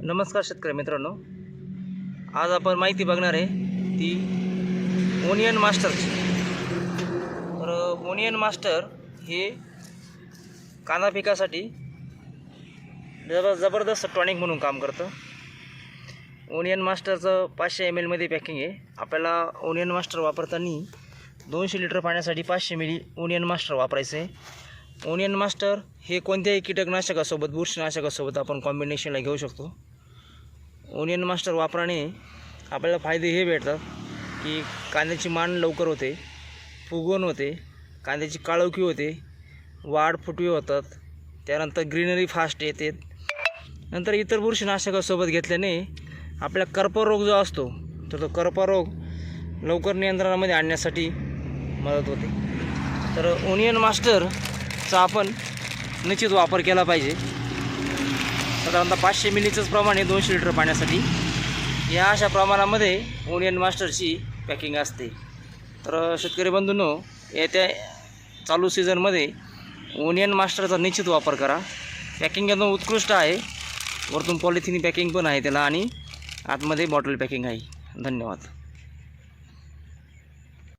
नमस्कार शेतकरी मित्रांनो. आज आपण माहिती बघणार आहे ती ओनियन मास्टरची तर ओनियन मास्टर हे कांदा पिकासाठी जबर जबरदस्त टॉनिक म्हणून काम करतं. ओनियन मास्टरचं पाचशे एम एलमध्ये पॅकिंग आहे. आपल्याला ओनियन मास्टर वापरताना दोनशे लिटर पाण्यासाठी पाचशे मिली ओनियन मास्टर वापरायचं आहे ओनियन मास्टर हे कोणत्याही कीटकनाशकासोबत बुरशीनाशकासोबत आपण कॉम्बिनेशनला घेऊ शकतो. ओनियन मास्टर वापराने आपल्याला फायदे हे भेटतात की कांद्याची मान लवकर होते फुगवण होते कांद्याची काळोखी होते वाढ फुटवी होतात त्यानंतर ग्रीनरी फास्ट येते. नंतर इतर बुरशीनाशकासोबत घेतल्याने आपल्या कर्परोग जो असतो तर तो कर्परोग लवकर नियंत्रणामध्ये आणण्यासाठी मदत होते. तर ओनियन मास्टरचा आपण निश्चित वापर केला पाहिजे. साधारणतः पाचशे मिलीचंच प्रमाण आहे दोनशे लिटर पाण्यासाठी. या अशा प्रमाणामध्ये ओनियन मास्टरची पॅकिंग असते. तर शेतकरी बंधूंनो येत्या चालू सीझनमध्ये ओनियन मास्टरचा निश्चित वापर करा. पॅकिंग एकदम उत्कृष्ट आहे. वरतून पॉलिथिन पॅकिंग पण आहे त्याला आणि आतमध्ये बॉटल पॅकिंग आहे. धन्यवाद.